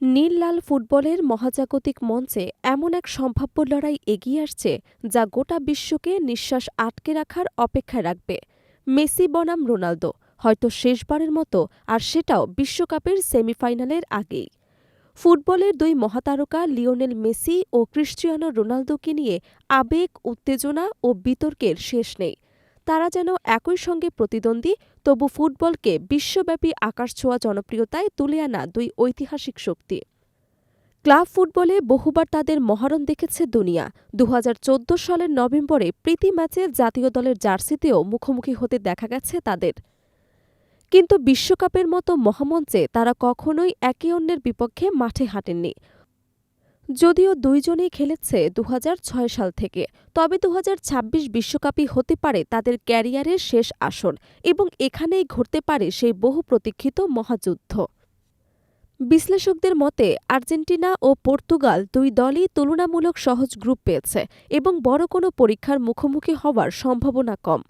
নীল লাল ফুটবলের মহাজাগতিক মঞ্চে এমন এক সম্ভাব্য লড়াই এগিয়ে আসছে যা গোটা বিশ্বকে নিঃশ্বাস আটকে রাখার অপেক্ষায় রাখবে। মেসি, বনাম, রোনালদো, হয়তো শেষবারের মতো, আর সেটাও বিশ্বকাপের সেমিফাইনালের আগেই। ফুটবলের দুই মহাতারকা লিওনেল মেসি ও ক্রিশ্চিয়ানো রোনালদোকে নিয়ে আবেগ, উত্তেজনা ও বিতর্কের শেষ নেই। তারা যেন একই সঙ্গে প্রতিদ্বন্দ্বী, তবু ফুটবলকে বিশ্বব্যাপী আকাশছোঁয়া জনপ্রিয়তায় তুলে আনা দুই ঐতিহাসিক শক্তি। ক্লাব ফুটবলে বহুবার তাদের মহারণ দেখেছে দুনিয়া। দু হাজার চোদ্দ সালের নভেম্বরে প্রীতি ম্যাচে জাতীয় দলের জার্সিতেও মুখোমুখি হতে দেখা গেছে তাদের। কিন্তু বিশ্বকাপের মতো মহামঞ্চে তারা কখনোই একে অন্যের বিপক্ষে মাঠে হাঁটেননি। যদিও দুইজনেই খেলেছে দু হাজার ছয় সাল থেকে, তবে দু বিশ্বকাপই হতে পারে তাদের ক্যারিয়ারের শেষ আসর এবং এখানেই ঘটতে পারে সেই বহু প্রতীক্ষিত মহাযুদ্ধ। বিশ্লেষকদের মতে, আর্জেন্টিনা ও পর্তুগাল দুই দলই তুলনামূলক সহজ গ্রুপ পেয়েছে এবং বড় কোনো পরীক্ষার মুখোমুখি হওয়ার সম্ভাবনা কম।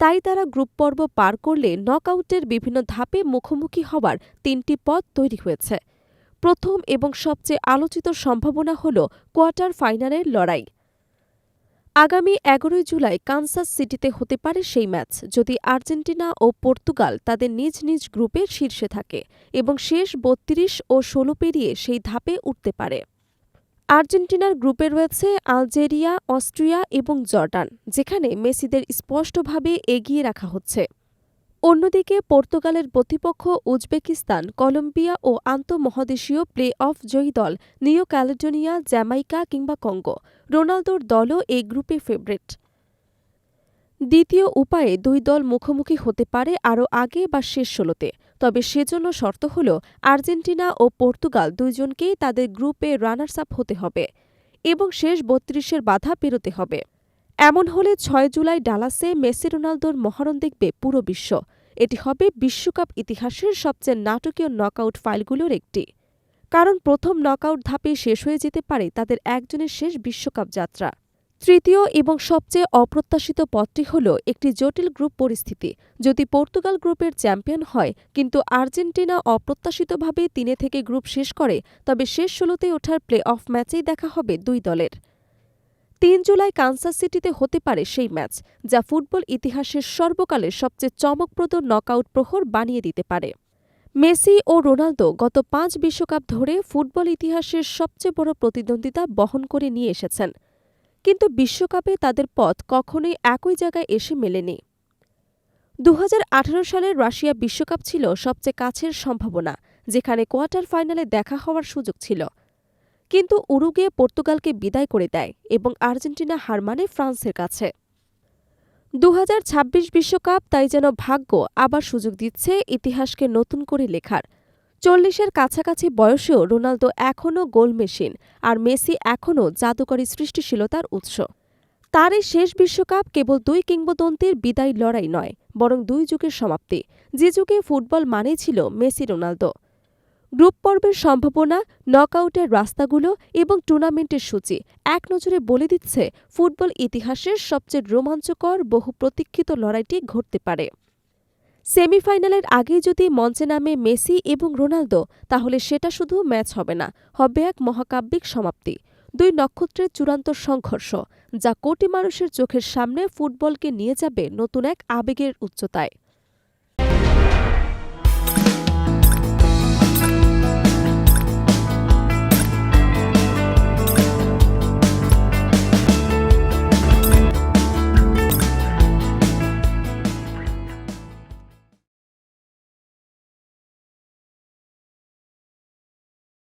তাই তারা গ্রুপ পর্ব পার করলে নকআউটের বিভিন্ন ধাপে মুখোমুখি হওয়ার তিনটি পথ তৈরি হয়েছে। প্রথম এবং সবচেয়ে আলোচিত সম্ভাবনা হল কোয়ার্টার ফাইনালের লড়াই। আগামী এগারোই জুলাই কানসাস সিটিতে হতে পারে সেই ম্যাচ, যদি আর্জেন্টিনা ও পর্তুগাল তাদের নিজ নিজ গ্রুপে শীর্ষে থাকে এবং শেষ বত্রিশ ও ষোলো পেরিয়ে সেই ধাপে উঠতে পারে। আর্জেন্টিনার গ্রুপে রয়েছে আলজেরিয়া, অস্ট্রিয়া এবং জর্ডান, যেখানে মেসিদের স্পষ্টভাবে এগিয়ে রাখা হচ্ছে। অন্যদিকে পর্তুগালের প্রতিপক্ষ উজবেকিস্তান, কলম্বিয়া ও আন্তঃমহাদেশীয় প্লে অফ জয়ী দল নিউ ক্যালেডোনিয়া, জ্যামাইকা কিংবা কঙ্গো। রোনালদোর দলও এই গ্রুপে ফেভারিট। দ্বিতীয় উপায়ে দুই দল মুখোমুখি হতে পারে আরও আগে বা শেষ ষোলোতে। তবে সেজন্য শর্ত হল, আর্জেন্টিনা ও পর্তুগাল দুইজনকেই তাদের গ্রুপে রানার্স আপ হতে হবে এবং শেষ বত্রিশের বাধা পেরোতে হবে। এমন হলে ছয় জুলাই ডালাসে মেসি রোনালদোর মহারণ দেখবে পুরো বিশ্ব। এটি হবে বিশ্বকাপ ইতিহাসের সবচেয়ে নাটকীয় নকআউট ফাইলগুলোর একটি। কারণ প্রথম নকআউট ধাপে শেষ হয়ে যেতে পারে তাদের একজনের শেষ বিশ্বকাপ যাত্রা। তৃতীয় এবং সবচেয়ে অপ্রত্যাশিত পথটি হল একটি জটিল গ্রুপ পরিস্থিতি। যদি পর্তুগাল গ্রুপের চ্যাম্পিয়ন হয়, কিন্তু আর্জেন্টিনা অপ্রত্যাশিতভাবে তিনে থেকে গ্রুপ শেষ করে, তবে শেষ ষোলোতে ওঠার প্লে অফ ম্যাচেই দেখা হবে দুই দলের। তিন জুলাই কানসাস সিটিতে হতে পারে সেই ম্যাচ, যা ফুটবল ইতিহাসের সর্বকালের সবচেয়ে চমকপ্রদ নকআউট প্রহর বানিয়ে দিতে পারে। মেসি ও রোনালদো গত পাঁচ বিশ্বকাপ ধরে ফুটবল ইতিহাসের সবচেয়ে বড় প্রতিদ্বন্দ্বিতা বহন করে নিয়ে এসেছেন। কিন্তু বিশ্বকাপে তাদের পথ কখনোই একই জায়গায় এসে মেলেনি। দু সালের রাশিয়া বিশ্বকাপ ছিল সবচেয়ে কাছের সম্ভাবনা, যেখানে কোয়ার্টার ফাইনালে দেখা হওয়ার সুযোগ ছিল। কিন্তু উরুগে পর্তুগালকে বিদায় করে দেয় এবং আর্জেন্টিনা হার মানে ফ্রান্সের কাছে। দু বিশ্বকাপ তাই যেন ভাগ্য আবার সুযোগ দিচ্ছে ইতিহাসকে নতুন করে লেখার। চল্লিশের কাছাকাছি বয়সেও রোনালদো এখনও গোল মেশিন আর মেসি এখনও জাদুকরী সৃষ্টিশীলতার উৎস। তার এই শেষ বিশ্বকাপ কেবল দুই কিংবদন্তির বিদায় লড়াই নয়, বরং দুই যুগের সমাপ্তি। যে যুগে ফুটবল মানেই ছিল মেসি রোনালদো। গ্রুপ পর্বের সম্ভাবনা, নকআউটের রাস্তাগুলো এবং টুর্নামেন্টের সূচি। এক নজরে বলে দিচ্ছে, ফুটবল ইতিহাসের সবচেয়ে রোমাঞ্চকর বহু প্রতীক্ষিত লড়াইটি ঘটতে পারে। সেমিফাইনালের আগে যদি মঞ্চে নামে মেসি এবং রোনালদো, তাহলে সেটা শুধু ম্যাচ হবে না, হবে এক মহাকাব্যিক সমাপ্তি। দুই নক্ষত্রের চূড়ান্ত সংঘর্ষ, যা কোটি মানুষের চোখের সামনে ফুটবলকে নিয়ে যাবে নতুন এক আবেগের উচ্চতায়।